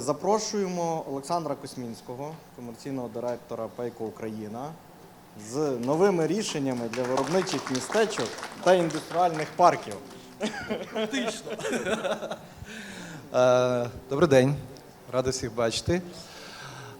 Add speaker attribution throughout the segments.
Speaker 1: Запрошуємо Олександра Космінського, комерційного директора Пейко Україна, з новими рішеннями для виробничих містечок та індустріальних парків.
Speaker 2: Е, Добрий день, радий всіх бачити.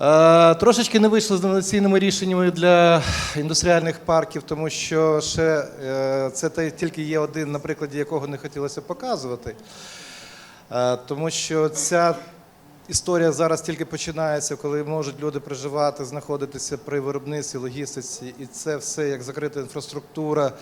Speaker 2: Е, Трошечки не вийшло з інноваційними рішеннями для індустріальних парків, тому що ще е, це тільки є один, на прикладі якого не хотілося показувати. Тому що ця історія зараз тільки починається, коли можуть люди проживати, знаходитися при виробництві, логістиці, і це все як закрита інфраструктура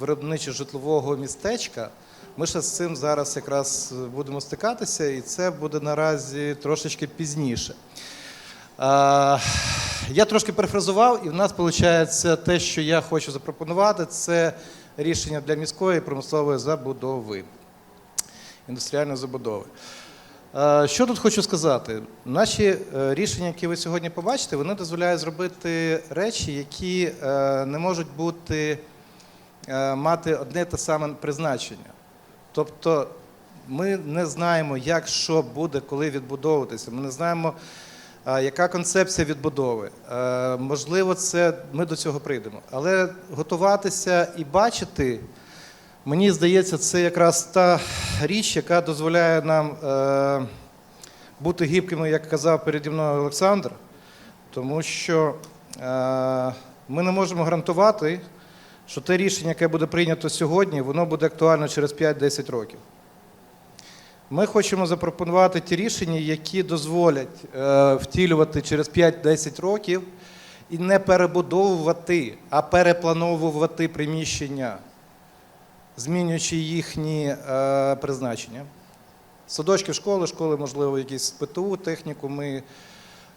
Speaker 2: виробничо-житлового містечка. Ми ще з цим зараз якраз будемо стикатися, і це буде наразі трошечки пізніше. Я трошки перефразував, і в нас виходить те, що я хочу запропонувати, це рішення для міської промислової забудови, індустріальної забудови. Е, Що тут хочу сказати? Наші е, рішення, які ви сьогодні побачите, вони дозволяють зробити речі, які е, не можуть бути мати одне те саме призначення. Тобто ми не знаємо, як що буде, коли відбудовуватися. Ми не знаємо, яка концепція відбудови. Можливо, це ми до цього прийдемо. Але готуватися і бачити, мені здається, це якраз та річ, яка дозволяє нам е, бути гибкими, як казав переді мною Олександр, тому що е, ми не можемо гарантувати, що те рішення, яке буде прийнято сьогодні, воно буде актуально через 5-10 років. Ми хочемо запропонувати ті рішення, які дозволять е, втілювати через 5-10 років і не перебудовувати, а переплановувати приміщення, змінюючи їхні е, призначення. Садочки, школи, школи, можливо, якісь ПТУ, технікуми,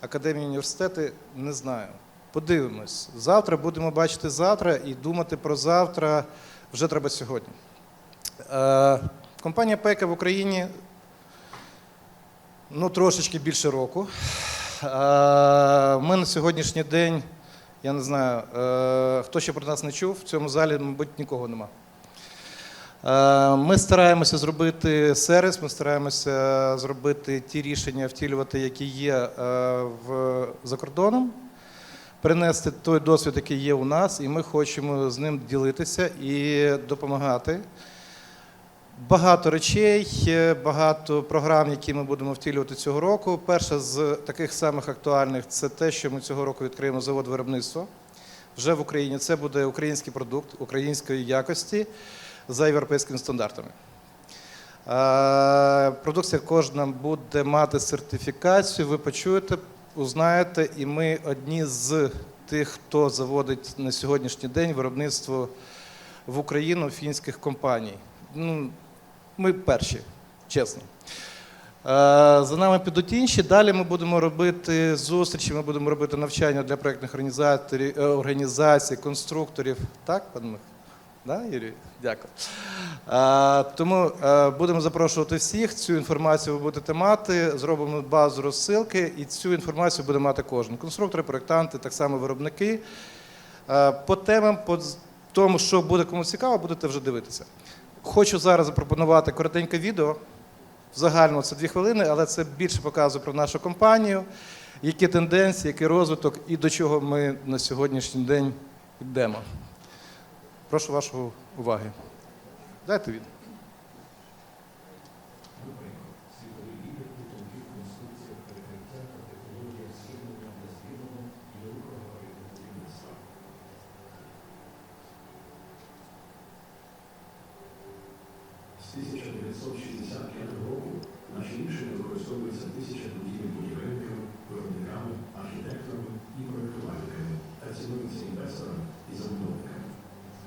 Speaker 2: академії, університети, не знаю. Подивимось. Завтра будемо бачити завтра і думати про завтра вже треба сьогодні. Е, Компанія Пека в Україні ну, трошечки більше року. Е, Ми на сьогоднішній день, я не знаю, хто ще про нас не чув, в цьому залі, мабуть, нікого нема. Е, Ми стараємося зробити сервіс, ми стараємося зробити ті рішення, втілювати, які є е, в, за кордоном, принести той досвід, який є у нас, і ми хочемо з ним ділитися і допомагати. Багато речей, е, багато програм, які ми будемо втілювати цього року. Перша з таких самих актуальних це те, що ми цього року відкриємо завод виробництва вже в Україні. Це буде український продукт української якості за європейськими стандартами. Е, Продукція кожна буде мати сертифікацію. Ви почуєте, узнаєте, і ми одні з тих, хто заводить на сьогоднішній день виробництво в Україну фінських компаній. Ну, ми перші, чесно. Е, За нами підуть інші. Далі ми будемо робити зустрічі, ми будемо робити навчання для проєктних е, організацій, конструкторів. Так, пан Мих? Да, Юрій? Дякую. Е, Тому е, будемо запрошувати всіх. Цю інформацію ви будете мати. Зробимо базу розсилки, і цю інформацію буде мати кожен. Конструктори, проєктанти, так само виробники. Е, По темам, по тому, що буде кому цікаво, будете вже дивитися. Хочу зараз запропонувати коротеньке відео. Загально це дві хвилини, але це більше показує про нашу компанію, які тенденції, який розвиток і до чого ми на сьогоднішній день йдемо. Прошу вашої уваги. Дайте від.
Speaker 3: З 1965 року наші рішення використовуються тисячами будівельниками, виробниками, архітекторами і проєктувальниками та цінуються інвесторами і забудовниками.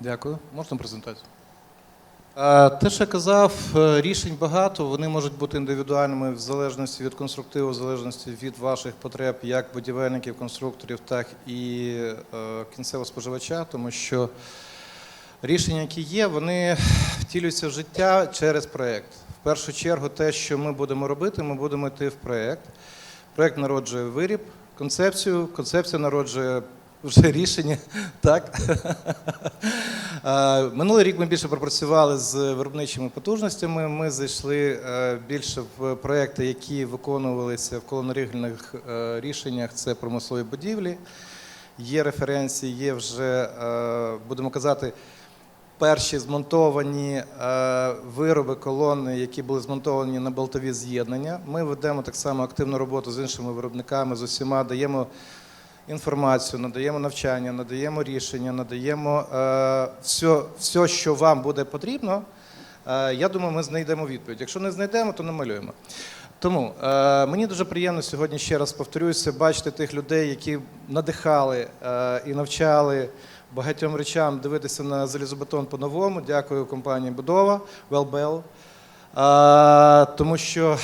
Speaker 2: Дякую. Можна презентацію? Е, Те, що я казав, е, рішень багато, вони можуть бути індивідуальними в залежності від конструктиву, в залежності від ваших потреб, як будівельників, конструкторів, так і е, кінцевого споживача, тому що рішення, які є, вони втілюються в життя через проєкт. В першу чергу, те, що ми будемо робити, ми будемо йти в проєкт. Проєкт народжує виріб, концепцію, концепція народжує вже рішення. Так? Е, Минулий рік ми більше пропрацювали з виробничими потужностями. Ми зайшли е, більше в проекти, які виконувалися в колонорігельних е, рішеннях. Це промислові будівлі. Є референції, є вже, будемо казати, перші змонтовані вироби колони, які були змонтовані на болтові з'єднання. Ми ведемо так само активну роботу з іншими виробниками, з усіма даємо інформацію, надаємо навчання, надаємо рішення, надаємо все, все, що вам буде потрібно. Е, я думаю, ми знайдемо відповідь. Якщо не знайдемо, то намалюємо. Тому е, мені дуже приємно сьогодні ще раз повторюся, бачити тих людей, які надихали е, і навчали багатьом речам дивитися на залізобетон по-новому. Дякую компанії Будова, Wellbell. Е, тому що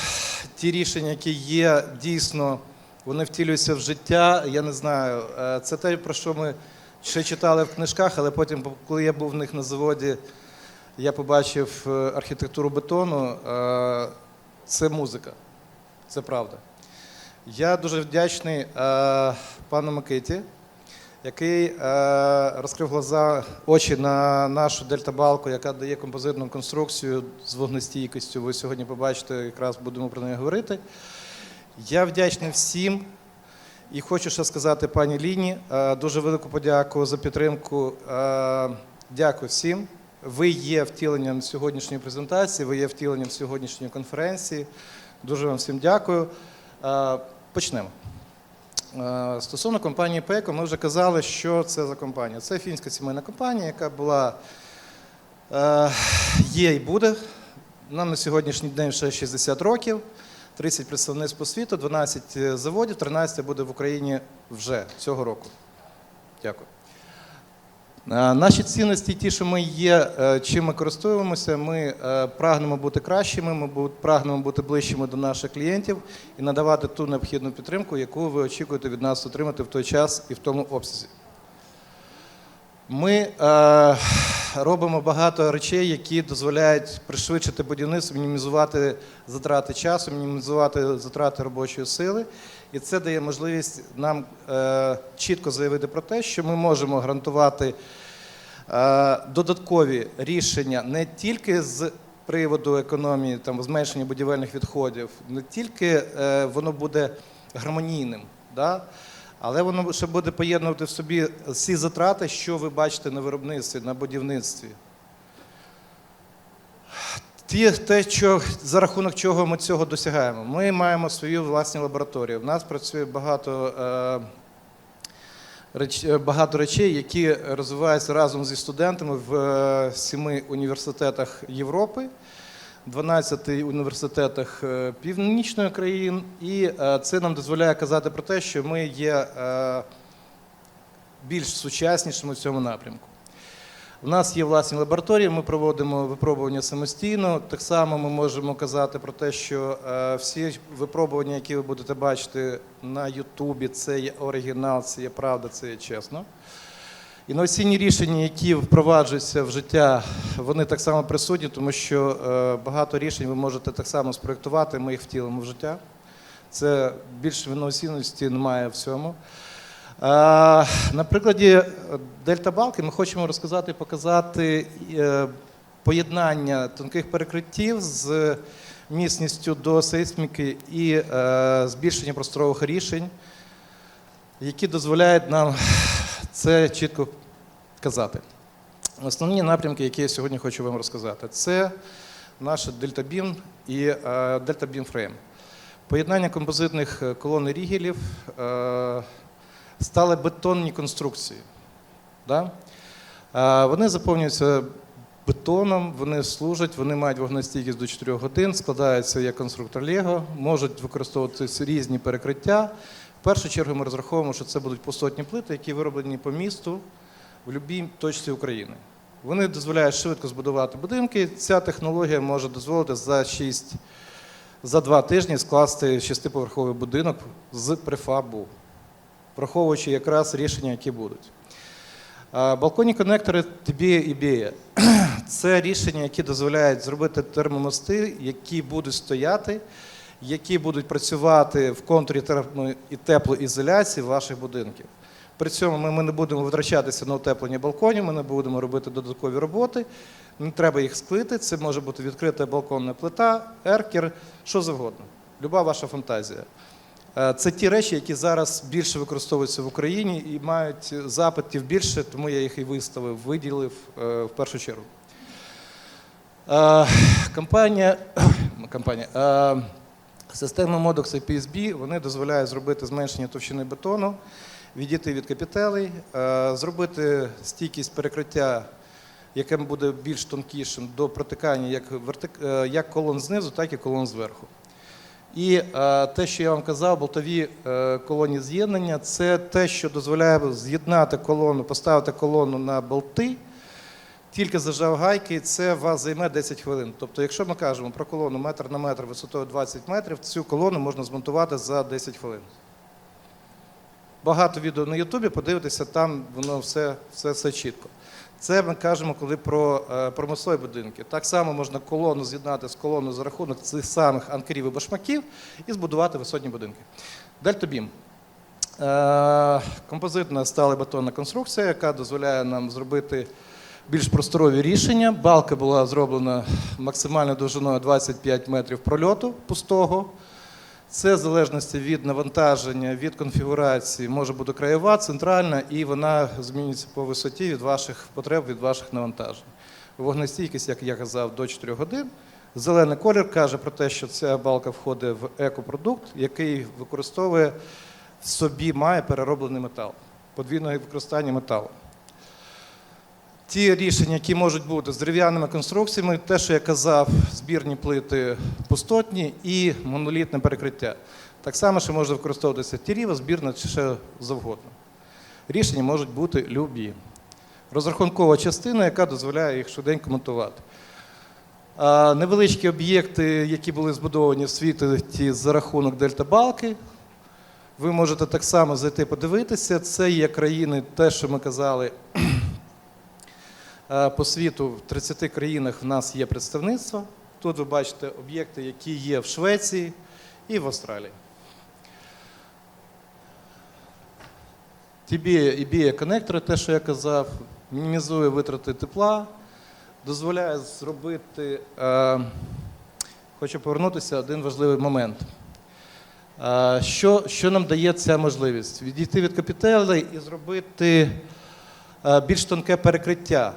Speaker 2: ті рішення, які є, дійсно вони втілюються в життя. Я не знаю, е, це те, про що ми ще читали в книжках, але потім, коли я був в них на заводі, я побачив е, архітектуру бетону. е, Це музика, це правда. Я дуже вдячний пану Микиті, який розкрив глаза, очі на нашу дельтабалку, яка дає композитну конструкцію з вогнестійкістю. Ви сьогодні побачите, якраз будемо про неї говорити. Я вдячний всім і хочу ще сказати пані Ліні е, дуже велику подяку за підтримку. Е, Дякую всім. Ви є втіленням сьогоднішньої презентації, ви є втіленням сьогоднішньої конференції. Дуже вам всім дякую. Е, Почнемо. Стосовно компанії Пеко, ми вже казали, що це за компанія. Це фінська сімейна компанія, яка була є і буде. Нам на сьогоднішній день ще 60 років, 30 представництв по світу, 12 заводів, 13 буде в Україні вже цього року. Дякую. Е, Наші цінності, ті, що ми є, е, чим ми користуємося, ми е, прагнемо бути кращими, ми прагнемо бути ближчими до наших клієнтів і надавати ту необхідну підтримку, яку ви очікуєте від нас отримати в той час і в тому обсязі. Ми е, робимо багато речей, які дозволяють пришвидшити будівництво, мінімізувати затрати часу, мінімізувати затрати робочої сили. І це дає можливість нам е, чітко заявити про те, що ми можемо гарантувати е, додаткові рішення не тільки з приводу економії, там, зменшення будівельних відходів, не тільки е, воно буде гармонійним. Да? Але воно ще буде поєднувати в собі всі затрати, що ви бачите на виробництві, на будівництві. Те, що, за рахунок чого ми цього досягаємо. Ми маємо свою власні лабораторії. У нас працює багато, е, е, багато речей, які розвиваються разом зі студентами в е, сіми університетах Європи. 12 університетах е, північної країн, і е, це нам дозволяє казати про те, що ми є е, більш сучаснішими в цьому напрямку. У нас є власні лабораторії, ми проводимо випробування самостійно. Так само ми можемо казати про те, що всі випробування, які ви будете бачити на Ютубі, це є оригінал, це є правда, це є чесно. Інноваційні рішення, які впроваджуються в життя, вони так само присутні, тому що е, багато рішень ви можете так само спроєктувати, ми їх втілимо в життя. Це більше інноваційності немає в цьому. Е, На прикладі Дельта Балки ми хочемо розказати і показати е, поєднання тонких перекриттів з міцністю до сейсміки і е, збільшення просторових рішень, які дозволяють нам це чітко казати. Основні напрямки, які я сьогодні хочу вам розказати, це Delta Beam і е, Delta Frame. Поєднання композитних е, колон і рігелів е, стали бетонні конструкції. Да? Вони заповнюються бетоном, вони служать, вони мають вогнестійкість до 4 годин, складаються як конструктор Лего, можуть використовуватися різні перекриття. Першу чергу ми розраховуємо, що це будуть пустотні плити, які вироблені по місту в будь-якій точці України. Вони дозволяють швидко збудувати будинки. Ця технологія може дозволити за 6 за два тижні скласти шестиповерховий будинок з префабу, враховуючи якраз рішення, які будуть. Балконні конектори Тибія і Бія це рішення, які дозволяють зробити термомости, які будуть стояти, які будуть працювати в контурі і теплоізоляції ваших будинків. При цьому ми, ми не будемо витрачатися на утеплення балконів, ми не будемо робити додаткові роботи. Не треба їх склити. Це може бути відкрита балконна плита, еркер, що завгодно. Люба ваша фантазія. Е, Це ті речі, які зараз більше використовуються в Україні і мають запитів більше, тому я їх і виставив, виділив е, в першу чергу. Е, Компанія, компанія система Modox і PSB вони дозволяють зробити зменшення товщини бетону, відійти від капітелей, е, зробити стійкість перекриття, яке буде більш тонкішим до протикання як, вертик, е, як колон знизу, так і колон зверху. І е, те, що я вам казав, болтові колонні з'єднання, це те, що дозволяє з'єднати колону, поставити колону на болти, тільки зажав гайки, це вас займе 10 хвилин. Тобто, якщо ми кажемо про колону метр на метр висотою 20 метрів, цю колону можна змонтувати за 10 хвилин. Багато відео на Ютубі, подивитися, там воно все, все, все чітко. Це ми кажемо, коли про е, промислові будинки. Так само можна колону з'єднати з колоною за рахунок цих самих анкерів і башмаків і збудувати висотні будинки. Дельтобім. Е, композитна сталебетонна конструкція, яка дозволяє нам зробити більш просторові рішення. Балка була зроблена максимальною довжиною 25 метрів прольоту пустого. Це в залежності від навантаження, від конфігурації може бути краєва, центральна, і вона змінюється по висоті від ваших потреб, від ваших навантажень. Вогнестійкість, як я казав, до 4 годин. Зелений колір каже про те, що ця балка входить в екопродукт, який використовує в собі має перероблений метал, подвійне використання металу. Ті рішення, які можуть бути з дерев'яними конструкціями, те, що я казав, збірні плити пустотні і монолітне перекриття. Так само, що може використовуватися тіріва, збірна чи ще завгодно. Рішення можуть бути любі. Розрахункова частина, яка дозволяє їх швиденько монтувати. А невеличкі об'єкти, які були збудовані в світі за рахунок дельта-балки, ви можете так само зайти подивитися. Це є країни, те, що ми казали, По світу в 30 країнах в нас є представництво. Тут ви бачите об'єкти, які є в Швеції і в Австралії. Тібія і бія конектори, те, що я казав, мінімізує витрати тепла, дозволяє зробити. Е, хочу повернутися один важливий момент. Е, що, що нам дає ця можливість? Відійти від капітелей і зробити е, більш тонке перекриття.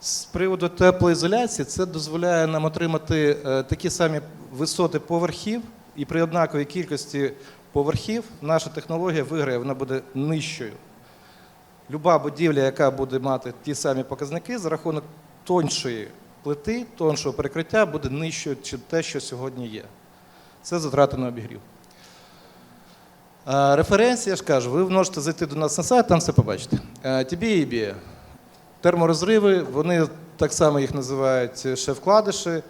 Speaker 2: З приводу теплоізоляції це дозволяє нам отримати е, такі самі висоти поверхів, і при однаковій кількості поверхів наша технологія виграє, вона буде нижчою. Люба будівля, яка буде мати ті самі показники, за рахунок тоншої плити, тоншого перекриття, буде нижчою, ніж те, що сьогодні є. Це затрати на обігрів. Референція, я ж кажу, ви можете зайти до нас на сайт, там все побачите. І бія. Терморозриви, вони так само їх називають ще вкладиші.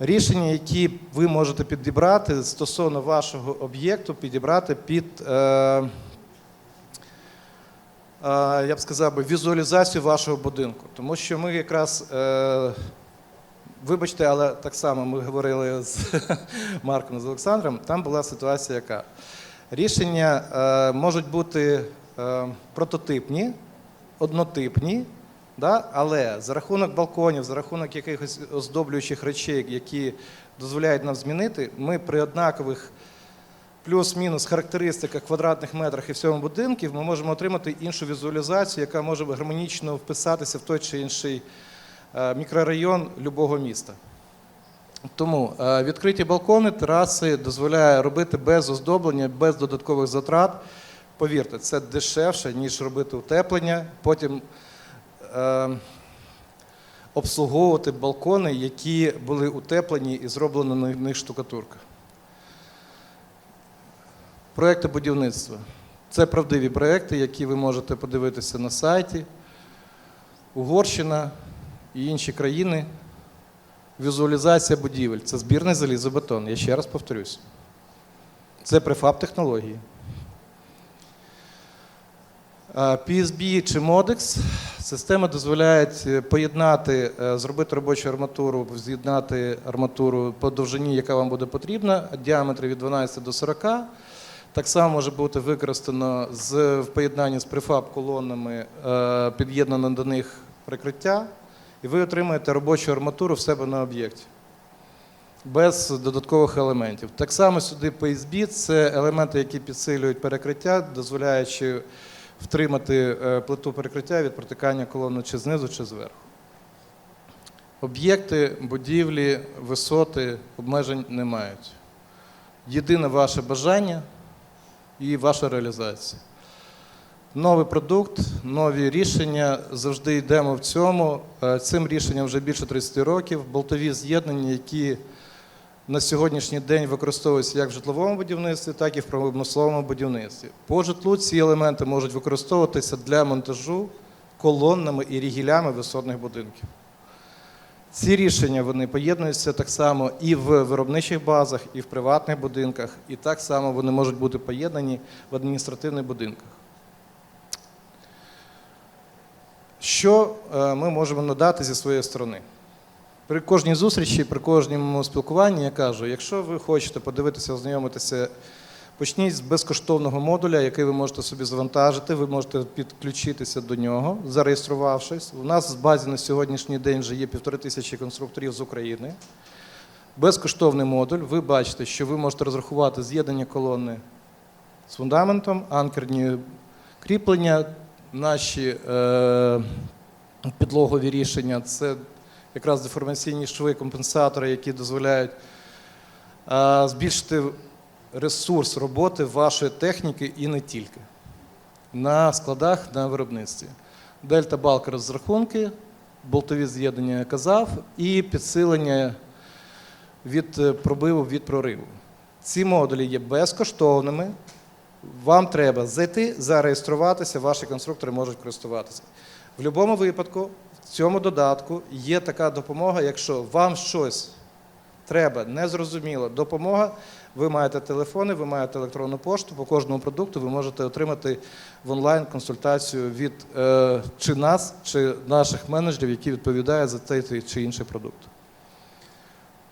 Speaker 2: Рішення, які ви можете підібрати стосовно вашого об'єкту, підібрати під, е, е, я б сказав, би, візуалізацію вашого будинку. Тому що ми якраз, е, вибачте, але так само ми говорили з Марком з Олександром, там була ситуація яка. Рішення е, можуть бути е, прототипні, однотипні, але за рахунок балконів, за рахунок якихось оздоблюючих речей, які дозволяють нам змінити, ми при однакових плюс-мінус характеристиках квадратних метрах і всьому будинків ми можемо отримати іншу візуалізацію, яка може гармонічно вписатися в той чи інший е, мікрорайон любого міста. Тому е, відкриті балкони, тераси дозволяє робити без оздоблення, без додаткових затрат. Повірте, це дешевше, ніж робити утеплення. Потім е, обслуговувати балкони, які були утеплені і зроблена на них штукатурка. Проекти будівництва. Це правдиві проекти, які ви можете подивитися на сайті. Угорщина і інші країни. Візуалізація будівель це збірний залізобетон. Я ще раз повторюсь. Це префаб технології. PSB чи Modex система дозволяє е, поєднати, е, зробити робочу арматуру, з'єднати арматуру по довжині, яка вам буде потрібна, діаметрі від 12 до 40. Так само може бути використано з, в поєднанні з префаб колонами, е, під'єднано до них прикриття, і ви отримаєте робочу арматуру в себе на об'єкті. Без додаткових елементів. Так само сюди PSB – це елементи, які підсилюють перекриття, дозволяючи втримати е, плиту перекриття від протикання колони чи знизу, чи зверху. Об'єкти, будівлі, висоти обмежень не мають. Єдине ваше бажання і ваша реалізація. Новий продукт, нові рішення. Завжди йдемо в цьому. Е, Цим рішенням вже більше 30 років. Болтові з'єднання, які на сьогоднішній день використовуються як в житловому будівництві, так і в промисловому будівництві. По житлу ці елементи можуть використовуватися для монтажу колоннами і рігілями висотних будинків. Ці рішення вони поєднуються так само і в виробничих базах, і в приватних будинках, і так само вони можуть бути поєднані в адміністративних будинках. Що е, ми можемо надати зі своєї сторони? При кожній зустрічі, при кожному спілкуванні я кажу, якщо ви хочете подивитися, ознайомитися, почніть з безкоштовного модуля, який ви можете собі завантажити, ви можете підключитися до нього, зареєструвавшись. У нас в базі на сьогоднішній день вже є півтори тисячі конструкторів з України. Безкоштовний модуль. Ви бачите, що ви можете розрахувати з'єднання колони з фундаментом, анкерні кріплення, наші е, підлогові рішення. Це якраз деформаційні шви, компенсатори, які дозволяють е, збільшити ресурс роботи вашої техніки і не тільки на складах, на виробництві. Дельта балк розрахунки, болтові з'єднання я казав, і підсилення від е, пробиву від прориву. Ці модулі є безкоштовними. Вам треба зайти, зареєструватися, ваші конструктори можуть користуватися. В будь-якому випадку, в цьому додатку є така допомога, якщо вам щось треба, незрозуміло, допомога, ви маєте телефони, ви маєте електронну пошту, по кожному продукту ви можете отримати в онлайн консультацію від е, чи нас, чи наших менеджерів, які відповідають за цей чи інший продукт.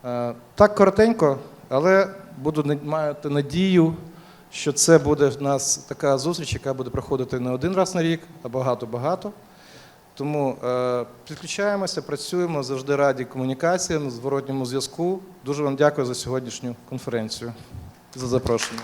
Speaker 2: Е, Так коротенько, але буду мати надію, що це буде в нас така зустріч, яка буде проходити не один раз на рік, а багато-багато. Тому е, підключаємося, працюємо, завжди раді комунікаціям, зворотньому зв'язку. Дуже вам дякую за сьогоднішню конференцію, за запрошення.